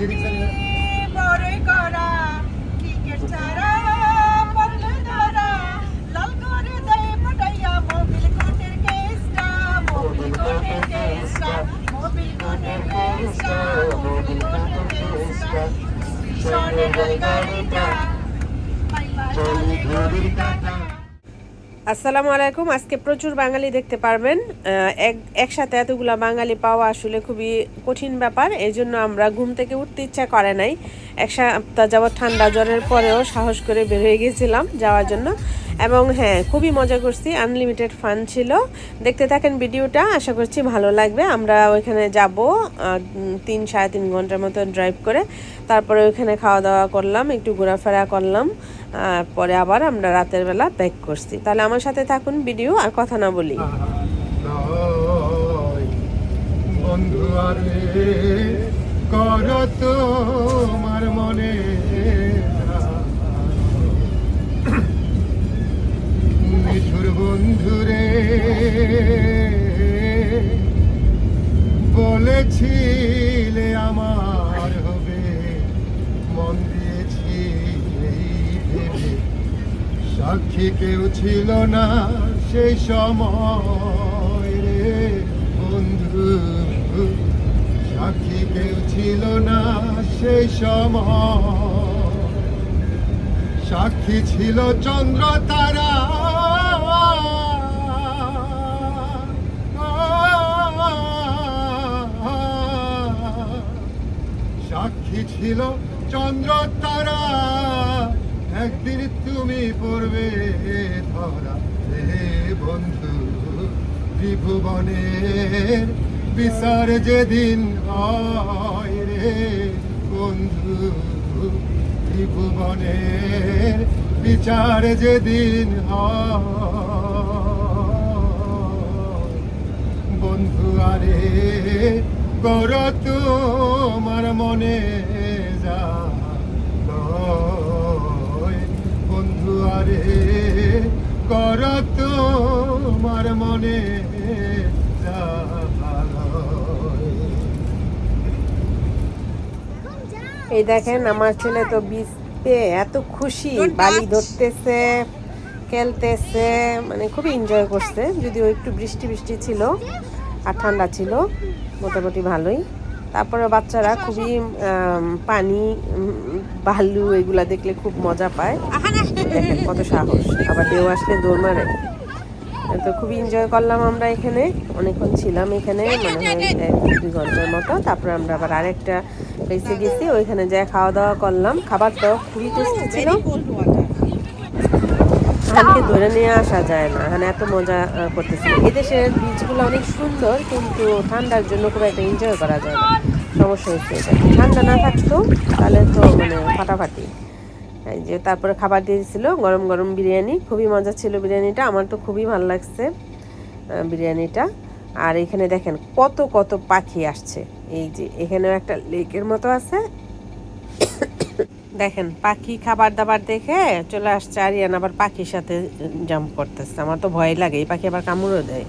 বড়ই করা ক্রিকেট ছাড়া পারলে ধরা। লাল করে দেয় পটাইয়া মোবিল কোটের কেসটা মোবিল কোটের কেসটা মোবিল কোটের কেসটা মোবিল কোটের কেসটা। স্টেশনের গাড়িটা পাইবা চলে ঘড়ির কাটা আসসালামু আলাইকুম। আজকে প্রচুর বাঙালি দেখতে পারবেন। এক একসাথে এতগুলা বাঙালি পাওয়া আসলে খুবই কঠিন ব্যাপার। এই জন্য আমরা ঘুম থেকে উঠতে ইচ্ছা করে নাই। এক সপ্তাহ যাবৎ ঠান্ডা জ্বরের পরেও সাহস করে বের হয়ে গেছিলাম যাওয়ার জন্য। এবং হ্যাঁ খুবই মজা করছি। আনলিমিটেড ফান ছিল। দেখতে থাকেন ভিডিওটা, আশা করছি ভালো লাগবে। আমরা ওইখানে যাব তিন, সাড়ে তিন ঘণ্টার মতো ড্রাইভ করে। তারপরে ওইখানে খাওয়া দাওয়া করলাম, একটু ঘোরাফেরা করলাম। পরে আবার আমরা রাতের বেলা ব্যাক করছি। তাহলে আমার সাথে থাকুন ভিডিও আর কথা না বলি। বন্ধু কর তোমার মনে বন্ধুরে বলেছিলে আমার সাক্ষী কেউ ছিল না সেই সময় রে বন্ধু। সাক্ষী কেউ ছিল না সেই সময়। সাক্ষী ছিল চন্দ্র তারা। সাক্ষী ছিল চন্দ্র তারা। একদিন তুমি পড়বে ধরা। রে বন্ধু ত্রিভুবনের বিচার যেদিন হয় রে বন্ধু ত্রিভুবনের বিচার যেদিন বন্ধু, আরে, কর তোমার মনে যা আরে কর তোমার মনে এই দেখেন আমার ছেলে তো পেয়ে এত খুশি বালি ধরতেছে খেলতেছে মানে খুবই এনজয় করছে যদিও একটু বৃষ্টি বৃষ্টি ছিল আর ঠান্ডা ছিল মোটামুটি ভালোই। তারপরে বাচ্চারা খুবই পানি বালু এগুলা দেখলে খুব মজা পায়। দেখেন কত সাহস। আবার ঢেউ আসলে দৌড় মারে তো খুবই এনজয় করলাম আমরা এখানে। অনেকক্ষণ ছিলাম এখানে, মনে দুই ঘণ্টার মতো। তারপরে আমরা আবার আরেকটা প্লেসে গেছি। ওইখানে যা খাওয়া দাওয়া করলাম। খাবার তো খুবই টেস্টি ছিল এখানকে ধরে নিয়ে আসা যায় না। এখানে এত মজা করতেছি এদেশের বীজগুলো অনেক সুন্দর, কিন্তু ঠান্ডার জন্য খুব একটা এনজয় করা যায় না। সমস্যা হচ্ছে এটা। ঠান্ডা না থাকতো, তাহলে তো মানে ফাটাফাটি। যে তারপরে খাবার দিয়ে দিয়েছিল, গরম গরম বিরিয়ানি। খুবই মজা ছিল বিরিয়ানিটা, আমার তো খুবই ভালো লাগছে বিরিয়ানিটা। আর এখানে দেখেন কত কত পাখি আসছে। এই যে এখানেও একটা লেকের মতো আছে দেখেন, পাখি খাবার দাবার দেখে চলে আসছে আরিয়ান, আবার পাখির সাথে জাম্প করতেছে। আমার তো ভয় লাগে, এই পাখি আবার কামড়ও দেয়।